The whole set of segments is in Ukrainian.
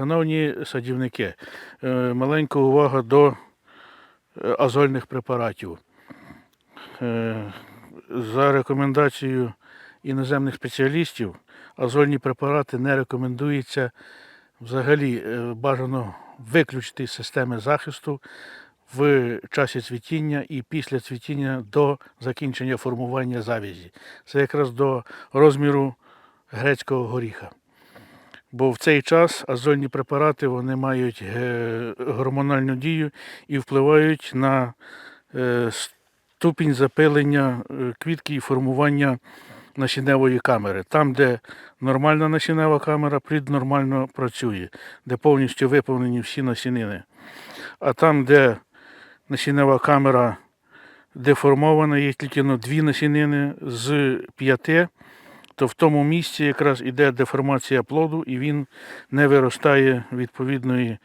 Шановні садівники, е, маленька увага до е, азольних препаратів. Е, За рекомендацією іноземних спеціалістів, азольні препарати не рекомендується взагалі бажано виключити з системи захисту в часі цвітіння і після цвітіння до закінчення формування завязі. Це якраз до розміру грецького горіха. Бо в цей час азольні препарати вони мають е, гормональну дію і впливають на е, ступінь запилення е, квітки і формування насінневої камери. Там, де нормальна насіннева камера, плід нормально працює, де повністю виповнені всі насінини. А там, де насіннева камера деформована, є тільки ну, дві насінини з п'яти, то в тому місці якраз іде деформація плоду, і він не виростає відповідної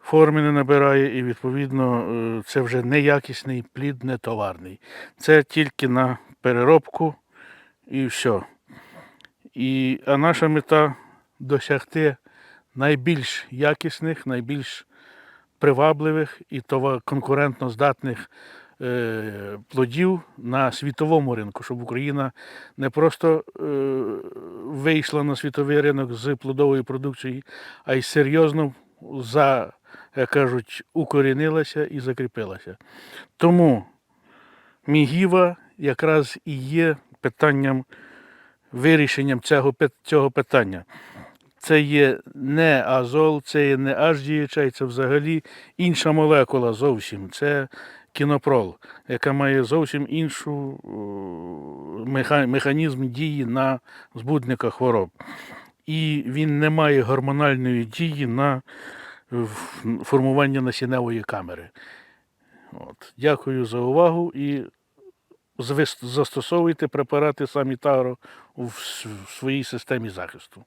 форми, не набирає, і відповідно е, це вже неякісний плід, не товарний. Це тільки на переробку і все. І, а наша мета досягти найбільш якісних, найбільш привабливих і конкурентно здатних плодів на світовому ринку, щоб Україна не просто е, вийшла на світовий ринок з плодової продукції, а й серйозно за, як кажуть, укорінилася і закріпилася. Тому Мігіва якраз і є питанням, вирішенням цього, цього питання. Це є не азол, це є не аж HDHA, це взагалі інша молекула зовсім. Це кінопрол, яка має зовсім іншу механізм дії на збудника хвороб. І він не має гормональної дії на е, формування насінневої камери. От. Дякую за увагу і застосовуйте препарати Самітаро в своїй системі захисту.